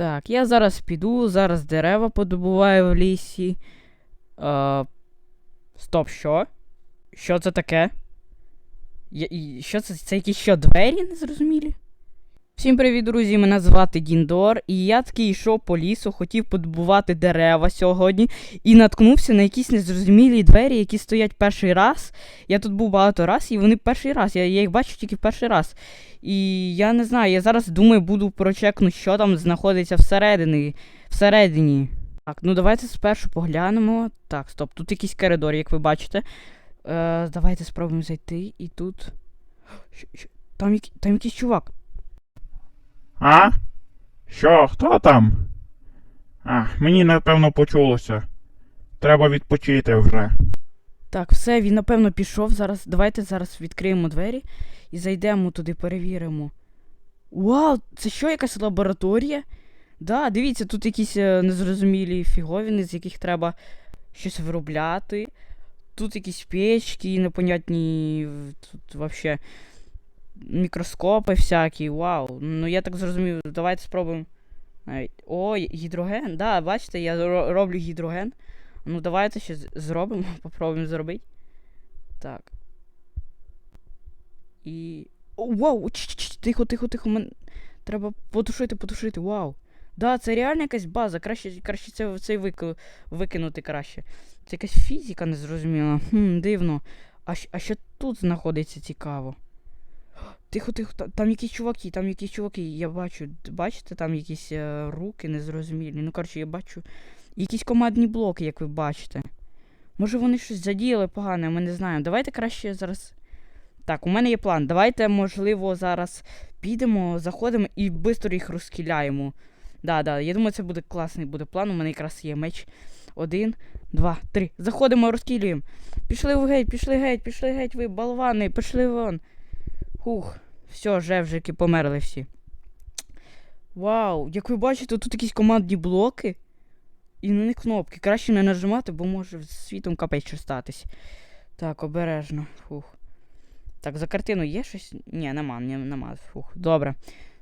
Так, я зараз піду, зараз дерева подобуваю в лісі. Е, стоп, що? Що це таке? Я, і, що це? Це якісь що, двері незрозумілі? Всім привіт, друзі! Мене звати Діндор, і я такий йшов по лісу, хотів подобувати дерева сьогодні і наткнувся на якісь незрозумілі двері, які стоять перший раз. Я тут був багато раз, і вони перший раз. Я, я їх бачу тільки перший раз. І я не знаю, я зараз думаю, буду прочекнути, що там знаходиться всередині. всередині. Так, ну давайте спершу поглянемо. Так, стоп, тут якийсь коридор, як ви бачите. Е, давайте спробуємо зайти і тут. Там, там якийсь чувак. А? Що, хто там? А, мені напевно почулося. Треба відпочити вже. Так, все, він напевно пішов. Зараз. Давайте зараз відкриємо двері і зайдемо туди, перевіримо. Вау, це що, якась лабораторія? Да, дивіться, тут якісь е, незрозумілі фіговини, з яких треба щось виробляти. Тут якісь печки, непонятні. Тут вообще мікроскопи всякі. Вау. Ну я так зрозумів, давайте спробуємо. Навіть- О, гідроген. Да, бачите, я роблю гідроген. Ну, давайте ще зробимо, попробуємо зробити. Так. І. О, вау! Тихо, тихо, тихо. Мен... Треба потушити, потушити, вау. Да, це реально якась база. Краще, краще це, цей вики... викинути краще. Це якась фізика незрозуміла. Хм, дивно. А, а що тут знаходиться цікаво? Тихо, тихо, там якісь чуваки, там якісь чуваки, я бачу. Бачите, там якісь е, руки незрозумілі. Ну, коротше, я бачу якісь командні блоки, як ви бачите. Може вони щось задіяли погане, ми не знаємо. Давайте краще зараз. Так, у мене є план. Давайте, можливо, зараз підемо, заходимо і швидко їх розкіляємо. Да, да, я думаю, це буде класний буде план. У мене якраз є меч. Один, два, три. Заходимо, розкілюємо. Пішли в геть, пішли геть, пішли геть, ви болвани, пішли вон. Хух, все, жевжики померли всі. Вау, як ви бачите, тут якісь командні блоки. І на них кнопки. Краще не нажимати, бо може світом капець що статись. Так, обережно. Фух. Так, за картину є щось? Ні, нема, нема. Фух. Добре.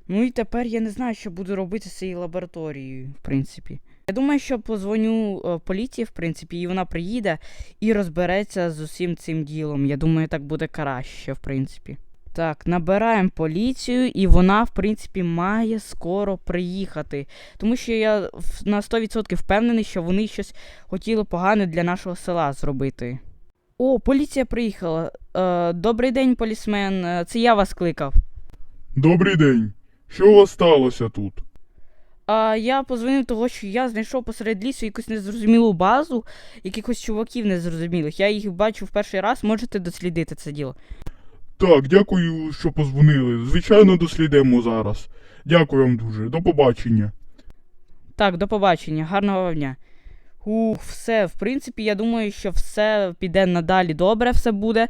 Ну і тепер я не знаю, що буду робити з цією лабораторією, в принципі. Я думаю, що позвоню е, поліції, в принципі, і вона приїде і розбереться з усім цим ділом. Я думаю, так буде краще, в принципі. Так, набираємо поліцію, і вона, в принципі, має скоро приїхати. Тому що я на 100% впевнений, що вони щось хотіли погане для нашого села зробити. О, поліція приїхала. Е, добрий день, полісмен. Е, Це я вас кликав. Добрий день. Що у вас сталося тут? А я позвонив того, що я знайшов посеред лісу якусь незрозумілу базу, якихось чуваків незрозумілих. Я їх бачу в перший раз, можете дослідити це діло. Так, дякую, що позвонили. Звичайно, дослідимо зараз. Дякую вам дуже. До побачення. Так, до побачення, гарного вам дня. Ух, все, в принципі, я думаю, що все піде надалі добре, все буде.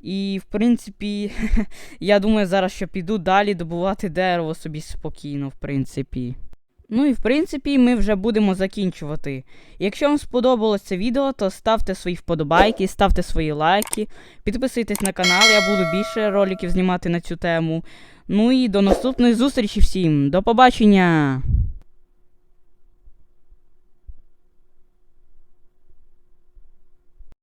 І, в принципі, я думаю, зараз що піду далі добувати дерево собі спокійно, в принципі. Ну і в принципі, ми вже будемо закінчувати. Якщо вам сподобалось це відео, то ставте свої вподобайки, ставте свої лайки, підписуйтесь на канал, я буду більше роликів знімати на цю тему. Ну і до наступної зустрічі всім. До побачення!